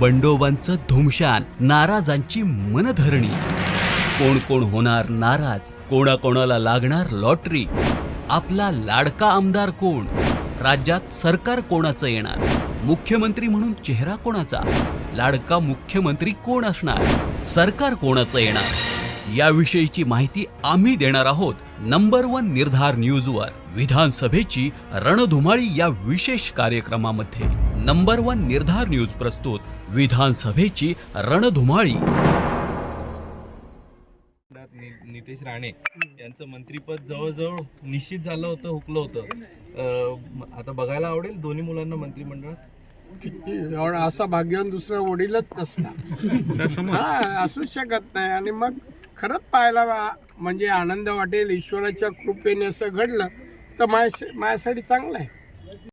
बंडोबांचं धुमशान नाराजांची मनधरणी. कोण कोण होणार नाराज कोणाकोणाला लागणार लॉटरी? आपला लाडका आमदार कोण? राज्यात सरकार कोणाचं येणार? मुख्यमंत्री म्हणून चेहरा कोणाचा? लाडका मुख्यमंत्री कोण असणार? सरकार कोणाचं येणार? याविषयीची माहिती आम्ही देणार आहोत नंबर वन निर्धार न्यूजवर. विधानसभेची रणधुमाळी या विशेष कार्यक्रमामध्ये. नंबर वन निर्धार न्यूज प्रस्तुत. विधानसभेची रणधुमाळी. नितेश राणे यांचं मंत्रीपद जवळजवळ निश्चित झालं होतं हुकलं होतं. आता बघायला आवडेल दोन्ही मुलांना मंत्रिमंडळात? असा भाग्यवान दुसरा वडीलच नसला हा असूच शकत नाही. आणि मग खरंच पाहायला म्हणजे आनंद वाटेल ईश्वराच्या कृपेने असं घडलं तर माझ्या माझ्यासाठी चांगलं आहे.